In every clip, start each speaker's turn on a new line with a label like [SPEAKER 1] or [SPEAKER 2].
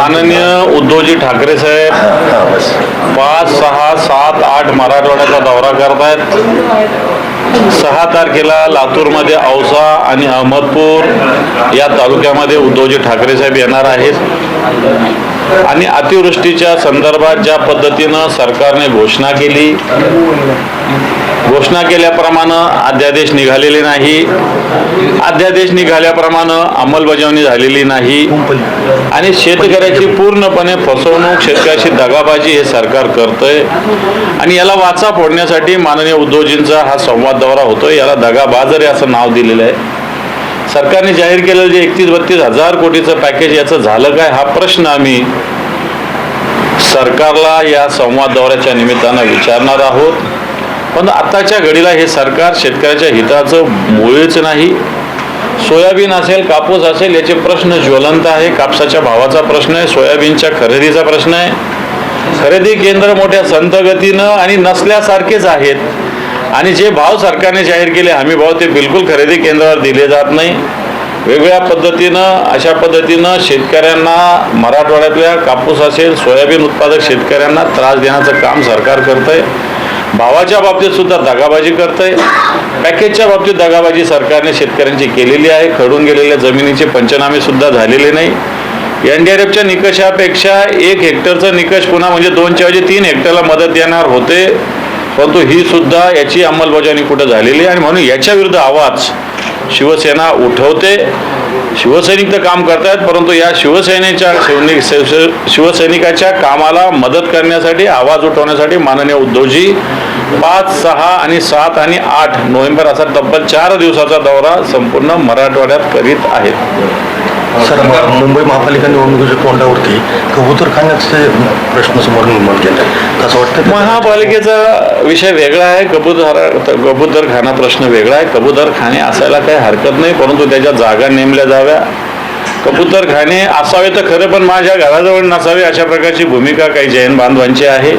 [SPEAKER 1] माननीय उद्धवजी ठाकरे साहेब पाच सहा सात आठ मराठवाड्याचा दौरा करत आहेत सहा तारखेला लातूरमध्ये औसा आणि अहमदपूर या तालुक्यामध्ये उद्धवजी ठाकरे साहेब येणार आहेत. आणि अतिवृष्टीच्या संदर्भात ज्या पद्धतीनं सरकारने घोषणा केली घोषणा केल्याप्रमाणे अध्यादेश निघालेले नाही अध्यादेश निघाल्याप्रमाणे अंमलबजावणी झालेली नाही आणि शेतकऱ्याची पूर्णपणे फसवणूक शेतकऱ्याची दगाबाजी हे सरकार करतंय. आणि याला वाचा फोडण्यासाठी माननीय उद्योजींचा हा संवाद दौरा होतोय याला दगाबाजर असं नाव दिलेलं आहे. सरकारने जाहीर केलेलं जे एकतीस बत्तीस हजार कोटीचं पॅकेज याचं झालं काय? हा प्रश्न आम्ही सरकारला या संवाद दौऱ्याच्या निमित्तानं विचारणार आहोत. पण आत्ताच्या घडीला हे सरकार शेतकऱ्याच्या हिताचं मुळेच नाही. सोयाबीन असेल कापूस असेल याचे प्रश्न ज्वलंत आहे. कापसाच्या भावाचा प्रश्न आहे सोयाबीनच्या खरेदीचा प्रश्न आहे. खरेदी केंद्र मोठ्या संतगतीनं आणि नसल्यासारखेच आहेत. आणि जे भाव सरकारने जाहीर केले हमी भाव ते बिलकुल खरेदी केंद्रावर दिले जात नाही. वेगवेगळ्या पद्धतीनं अशा पद्धतीनं शेतकऱ्यांना मराठवाड्यातल्या कापूस असेल सोयाबीन उत्पादक शेतकऱ्यांना त्रास देण्याचं काम सरकार करतंय. भावाच्या बाबतीत सुद्धा दगाबाजी करतंय. पॅकेजच्या बाबतीत दगाबाजी सरकारने शेतकऱ्यांची केलेली आहे. खडून गेलेल्या जमिनीचे पंचनामे सुद्धा झालेले नाही. एन डी आर एफच्या निकषापेक्षा एक हेक्टरचा निकष पुन्हा म्हणजे दोनच्या ऐवजी तीन हेक्टरला मदत देणार होते. परंतु ही सुद्धा याची अंमलबजावणी कुठं झालेली आहे? आणि म्हणून याच्या विरुद्ध आवाज शिवसेना उठवते. शिवसैनिक तर काम करतायत परंतु या शिवसेनेच्या सैनिक शिवसैनिकाच्या कामाला मदत करण्यासाठी आवाज उठवण्यासाठी माननीय उद्धवजी पाच सहा आणि सात आणि आठ नोव्हेंबर असा तब्बल चार दिवसाचा दौरा संपूर्ण मराठवाड्यात करीत आहेत.
[SPEAKER 2] सर मुंबई महापालिका निवडणुकीच्या तोंडावरती कबूतर खाण्याचे प्रश्न समोर निर्माण केला. तसं कसं वाटतं
[SPEAKER 1] महापालिकेचा विषय वेगळा आहे. कबूतर कबूतर खाना प्रश्न वेगळा आहे. कबूतर खाणे असायला काही हरकत नाही परंतु त्याच्या जागा नेमल्या जाव्या. कबूतर खाणे असावे तर खरं पण माझ्या घराजवळ नसावे अशा प्रकारची भूमिका काही जैन बांधवांची आहे.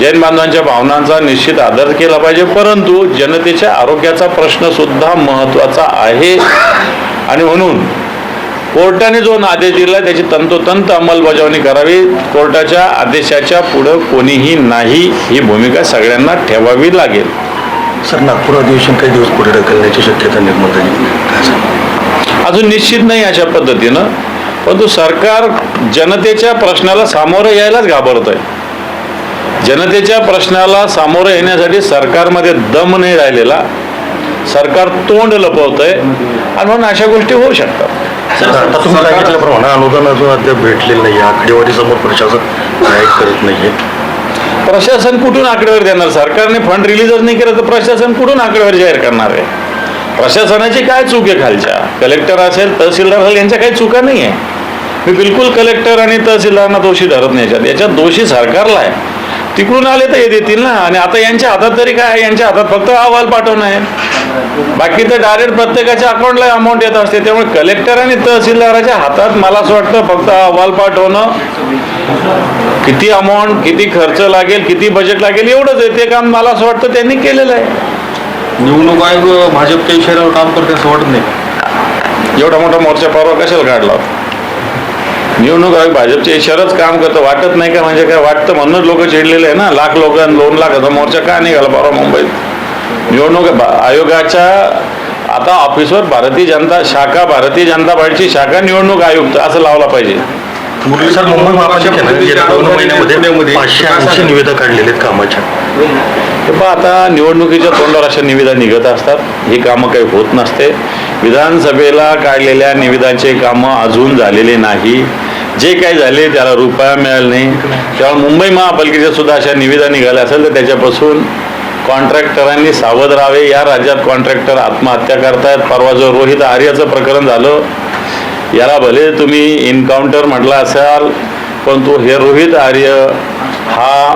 [SPEAKER 1] जैन बांधवांच्या भावनांचा निश्चित आदर केला पाहिजे परंतु जनतेच्या आरोग्याचा प्रश्न सुद्धा महत्त्वाचा आहे. आणि म्हणून कोर्टाने जो आदेश दिला त्याची तंतोतंत अंमलबजावणी करावी. कोर्टाच्या आदेशाच्या पुढं कोणीही नाही. ही भूमिका सगळ्यांना ठेवावी लागेल.
[SPEAKER 2] सर नागपूर अधिवेशन काही दिवस पुढे ढकलण्याची शक्यता निर्माण झाली
[SPEAKER 1] अजून निश्चित नाही अशा पद्धतीनं. परंतु सरकार जनतेच्या प्रश्नाला सामोरं यायलाच घाबरत आहे जनतेच्या प्रश्नाला सामोरं येण्यासाठी सरकारमध्ये दम नाही राहिलेला. सरकार तोंड लपवत आहे आणि म्हणून अशा गोष्टी होऊ शकतात.
[SPEAKER 2] आता तुम्ही सांगितल्याप्रमाणे अनुदान अजून अद्याप भेटलेलं नाही आकडेवारी समोर प्रशासन काय करत नाहीये.
[SPEAKER 1] प्रशासन कुठून आकडेवारी देणार? सरकारने फंड रिलीजच नाही केलं तर प्रशासन कुठून आकडेवारी जाहीर करणार आहे? प्रशासनाची काय चूक आहे खालच्या? कलेक्टर असेल तहसीलदार असेल यांच्या काही चुका नाही आहे मी बिलकुल कलेक्टर आणि तहसीलदारांना दोषी धरत नाही. याच्यात याच्यात दोषी सरकारला आहे. तिकडून आले तर हे देतील ना. आणि आता यांच्या हातात तरी काय यांच्या हातात फक्त अहवाल पाठवणं आहे. बाकी तर डायरेक्ट प्रत्येकाच्या अकाउंटला अमाऊंट येत असते. त्यामुळे कलेक्टर आणि तहसीलदाराच्या हातात मला असं वाटतं फक्त अहवाल पाठवणं. किती अमाऊंट किती खर्च लागेल किती बजेट लागेल एवढंच आहे. ते काम मला असं वाटतं त्यांनी केलेलं आहे.
[SPEAKER 3] निवडणूक आयोग भाजपच्या इशाऱ्यावर काम करते असं वाटत नाही.
[SPEAKER 1] एवढा मोठा मोर्चा परवा कशाला काढला? निवडणूक आयोग भाजपच्या इशाराच काम करतं. वाटत नाही का? म्हणजे काय वाटतं? म्हणूनच लोक चिडलेले आहे ना. लाख लोक दोन लाखाचा मोर्चा का निघाला परवा मुंबईत? निवडणूक आयोगाच्या आता ऑफिसवर भारतीय जनता शाखा भारतीय जनता पार्टीची शाखा निवडणूक आयुक्त असं लावला पाहिजे.
[SPEAKER 2] सर मुंबई महापालिकेनं गेल्या दोन महिन्यामध्ये पाचशे ऐंशी निविदा काढलेल्या आहेत कामाच्या.
[SPEAKER 1] आता निवडणुकीच्या तोंडावर अशा निविदा निघत असतात. ही कामं काही होत नसते. विधानसभेला काढलेल्या निविदांचे कामं अजून झालेले नाही. जे काही झाले त्याला रुपया मिळाला नाही. तेव्हा मुंबई महापालिकेच्या सुद्धा अशा निविदा निघाल्या असेल तर त्याच्यापासून कॉन्ट्रॅक्टरांनी सावध राहावे. या राज्यात कॉन्ट्रॅक्टर आत्महत्या करतायत. परवा जो रोहित आर्याचं प्रकरण झालं याला भले तुम्ही इन्काउंटर म्हटला असाल पण तो हे रोहित आर्य हा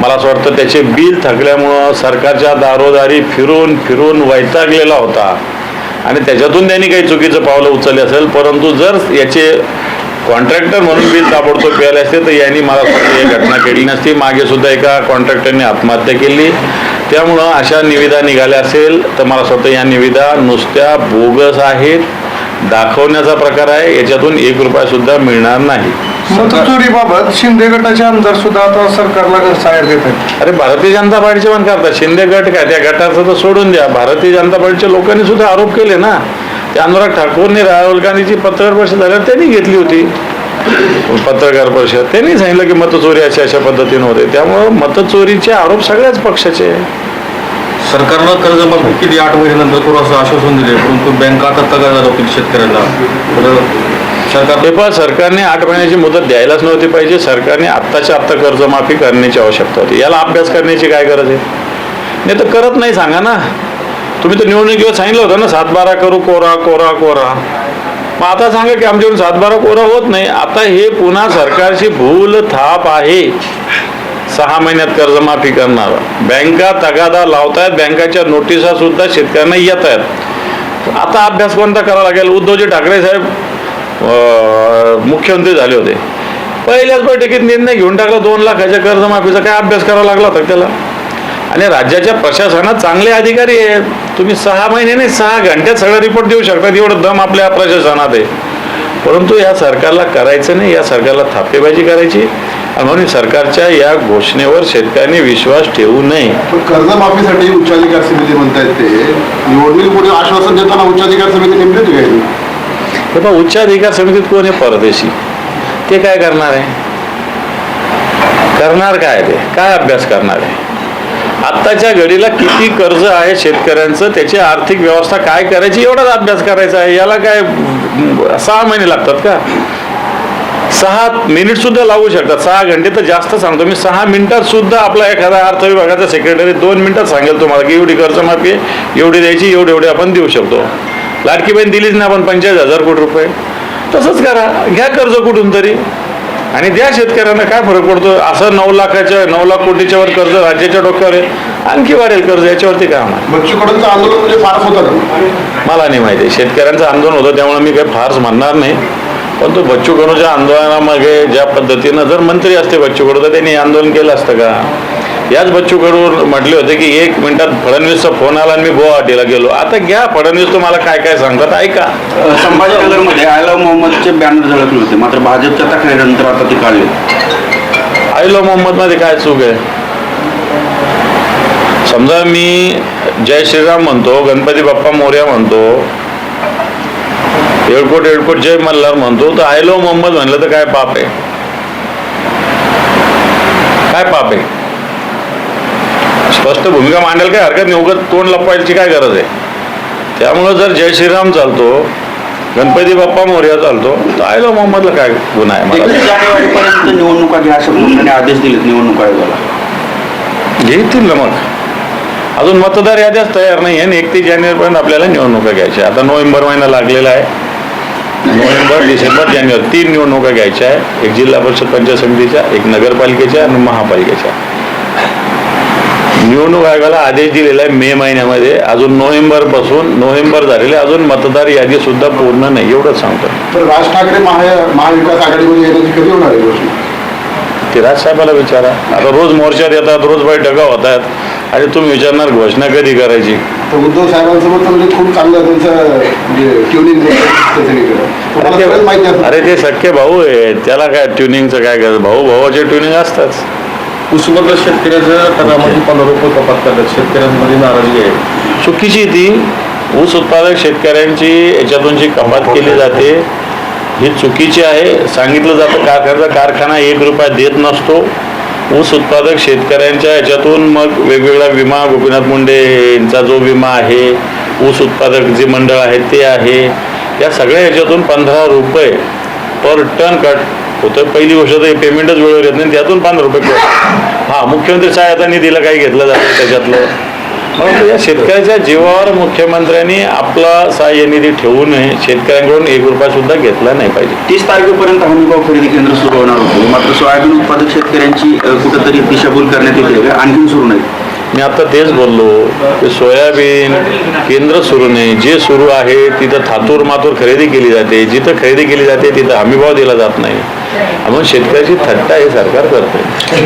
[SPEAKER 1] मला असं वाटतं त्याचे बिल थकल्यामुळं सरकारच्या दारोदारी फिरून फिरून वैतागलेला होता. आणि त्याच्यातून त्यांनी काही चुकीचं पावलं उचलले असेल परंतु जर याचे कॉन्ट्रॅक्टर म्हणून बिल ताबडतोब प्यायले असते तर यांनी मला असं घटना केली नसती. मागे सुद्धा एका कॉन्ट्रॅक्टरने आत्महत्या केली. त्यामुळं अशा निविदा निघाल्या असेल तर मला असं या निविदा नुसत्या बोगस आहेत. दाखवण्याचा प्रकार आहे. याच्यातून एक रुपयासुद्धा मिळणार नाही.
[SPEAKER 4] मतचोरीबाबत शिंदे गटाचे आमदार सुद्धा आता सरकारला सहाय्य देत आहेत?
[SPEAKER 1] अरे भारतीय जनता पार्टीचे पण करतात शिंदे गट काय? त्या गटाचं तर सोडून द्या. भारतीय जनता पार्टीच्या लोकांनी सुद्धा आरोप केले ना. ते अनुराग ठाकूरने राहुल गांधीची पत्रकार परिषद झाल्यावर त्यांनी घेतली होती. पत्रकार परिषद. त्यांनी सांगितलं की मतचोरी अशा अशा पद्धतीने होते. त्यामुळं मतचोरीचे आरोप सगळ्याच पक्षाचे.
[SPEAKER 3] सरकारनं कर्जमाफी केली आठ महिन्यानंतर करू असं आश्वासन दिले परंतु बँका आता तगादा होतील शेतकऱ्यांना तर सरकार
[SPEAKER 1] हे पण सरकारने आठ महिन्याची मुदत द्यायलाच नव्हती पाहिजे. सरकारने आत्ताच्या आत्ता कर्जमाफी करण्याची आवश्यकता होती. याला अभ्यास करण्याची काय गरज आहे? नाही तर करत नाही सांगा ना. तुम्ही तर निवडणुकीवर सांगितलं होतं ना सातबारा करू कोरा कोरा कोरा. मग आता सांगा की आमच्याकडून सातबारा कोरा होत नाही. आता हे पुन्हा सरकारची भूल थाप आहे. सहा महिन्यात कर्जमाफी करणार. बँका तगादा लावतायत. बँकाच्या नोटिसा सुद्धा शेतकऱ्यांना येत आहेत आता अभ्यास कोणता करावा लागेल? उद्धवजी ठाकरे साहेब मुख्यमंत्री झाले होते. पहिल्याच बैठकीत निर्णय घेऊन टाकला दोन लाखाच्या कर्जमाफीचा काय अभ्यास करावा लागला होता त्याला? आणि राज्याच्या प्रशासनात चांगले अधिकारी आहेत. तुम्ही सहा महिने नाही सहा घंट्यात सगळा रिपोर्ट देऊ शकता एवढं दम आपल्या प्रशासनात आहे. परंतु या सरकारला करायचं नाही या सरकारला थापेबाजी करायची. आणि म्हणून सरकारच्या या घोषणेवर शेतकऱ्यांनी विश्वास ठेवू नये.
[SPEAKER 5] कर्जमाफीसाठी उच्चाधिकार समिती म्हणतायत ते. निवडणुकीपुढे आश्वासन देताना उच्चाधिकार समिती नेमली घ्यायची तर
[SPEAKER 1] हे उच्च अधिकार समितीत कोण आहे परदेशी? ते काय करणार आहे? करणार काय ते? काय अभ्यास करणार आहे? आत्ताच्या घडीला किती कर्ज आहे शेतकऱ्यांचं? त्याची आर्थिक व्यवस्था काय करायची? एवढाच अभ्यास करायचा आहे. याला काय सहा महिने लागतात का? सहा मिनिट सुद्धा लागू शकतात. सहा घंटे तर जास्त सांगतो. मी सहा मिनिटात सुद्धा आपला एखादा अर्थ विभागाचा सेक्रेटरी दोन मिनिटात सांगेल तुम्हाला की एवढी कर्जमाफी एवढी द्यायची एवढी एवढी आपण देऊ शकतो. लाडकी बहीण दिलीच ना आपण पंचेचाळीस हजार कोटी रुपये. तसंच करा घ्या कर्ज कुठून तरी. आणि द्या शेतकऱ्यांना काय फरक पडतो? असं नऊ लाखाच्या नऊ लाख कोटीच्या वर कर्ज राज्याच्या डोक्यावर आहे. आणखी वाढेल कर्ज याच्यावरती काय होणार
[SPEAKER 5] आंदोलन म्हणजे फारच होतं
[SPEAKER 1] मला नाही माहिती. शेतकऱ्यांचं आंदोलन होतं त्यामुळे मी काही फारच म्हणणार नाही. पण तो बच्चू कडूच्या आंदोलनामागे ज्या पद्धतीनं जर मंत्री असते बच्चू कडू तर त्यांनी आंदोलन केलं असतं का? याच बच्चू कडू म्हटले होते की एक मिनिटात फडणवीसचा फोन आला आणि मी गुवाहाटीला गेलो. आता घ्या फडणवीस तुम्हाला काय काय सांगतात ऐका.
[SPEAKER 6] संभाजीनगरमध्ये आय लव्ह मोहम्मदचे बॅनर झळकले होते मात्र भाजपच्या तक्रारीनंतर आता ते काढले.
[SPEAKER 1] आयलो मोहम्मदमध्ये काय चूक आहे? समजा मी जय श्रीराम म्हणतो गणपती बाप्पा मोर्या म्हणतो एळकोट एळकोट जय मल्हार म्हणतो तर आयलो मोहम्मद म्हणलं तर काय पाप आहे? काय पाप आहे? स्पष्ट भूमिका मांडायला काय हरकत नाही. उगत तोंड लपवायची काय गरज आहे? त्यामुळं जर जय श्रीराम चालतो गणपती बाप्पा मोर्या चालतो तर आयलो मोहम्मदला काय गुन्हा आहे
[SPEAKER 6] जानेवारीपर्यंत निवडणुका घ्या अशा आदेश दिलेत निवडणूक आयोगाला.
[SPEAKER 1] घेतील ना मग. अजून मतदार याद्याच तयार नाही आहे एकतीस जानेवारीपर्यंत आपल्याला निवडणुका घ्यायच्या आता नोव्हेंबर महिना लागलेला आहे. नोव्हेंबर डिसेंबर जानेवारी तीन निवडणुका घ्यायच्या आहे एक जिल्हा परिषद पंचायत समितीच्या एक नगरपालिकेच्या आणि महापालिकेच्या. निवडणूक आयोगाला आदेश दिलेला आहे मे महिन्यामध्ये. अजून नोव्हेंबरपासून नोव्हेंबर झालेले अजून मतदार यादी सुद्धा पूर्ण नाही एवढंच सांगतो.
[SPEAKER 5] तर राज ठाकरे महा महाविकास आघाडीमध्ये येण्याची कधी होणार आहे घोषणा?
[SPEAKER 1] ते राजसाहेबाला विचारा. आता रोज मोर्चात येतात रोज बैठका होत आहेत आणि तुम्ही विचारणार घोषणा कधी करायची?
[SPEAKER 5] उद्धव साहेबांसोबत म्हणजे खूप चांगलं म्हणजे
[SPEAKER 1] ते- अरे ते सख्खे भाऊ आहे त्याला काय ट्युनिंगचं काय करायचं भाऊ भावाचे ट्युनिंग असतात
[SPEAKER 3] उस्मानाबाद शेतकऱ्याचं टनामध्ये पंधरा रुपये कपात करतात. शेतकऱ्यांमध्ये नाराजी आहे.
[SPEAKER 1] चुकीची ती. ऊस उत्पादक शेतकऱ्यांची याच्यातून जी कपात केली जाते ही चुकीची आहे. सांगितलं जातं कारखान्याचा कारखाना एक रुपया देत नसतो. ऊस उत्पादक शेतकऱ्यांच्या याच्यातून मग वेगवेगळा विमा गोपीनाथ मुंडे यांचा जो विमा आहे ऊस उत्पादक जे मंडळ आहे ते आहे. या सगळ्या याच्यातून पंधरा रुपये पर टन कट होतं. पहिली गोष्ट तर पेमेंटच वेळेवर येत नाही. त्यातून पंधरा रुपये कट हां मुख्यमंत्री सहायता निधीला काही घेतलं जातं त्याच्यातलं. परंतु या शेतकऱ्याच्या जीवावर मुख्यमंत्र्यांनी आपला सहाय्य निधी ठेवू नये. शेतकऱ्यांकडून एक रुपया सुद्धा घेतला नाही पाहिजे.
[SPEAKER 6] तीस तारखेपर्यंत हमीभाव खरेदी केंद्र सुरू होणार होते. मात्र सोयाबीन उत्पादक शेतकऱ्यांची कुठंतरी दिशाभूल करण्यात येते. का आणखीन सुरू नाही.
[SPEAKER 1] मी आता तेच बोललो की सोयाबीन केंद्र सुरू नाही. जे सुरू आहे तिथं थातूर मातूर खरेदी केली जाते. जिथं खरेदी केली जाते तिथं हमीभाव दिला जात नाही. आपण शेतकऱ्याची थट्टा हे सरकार करते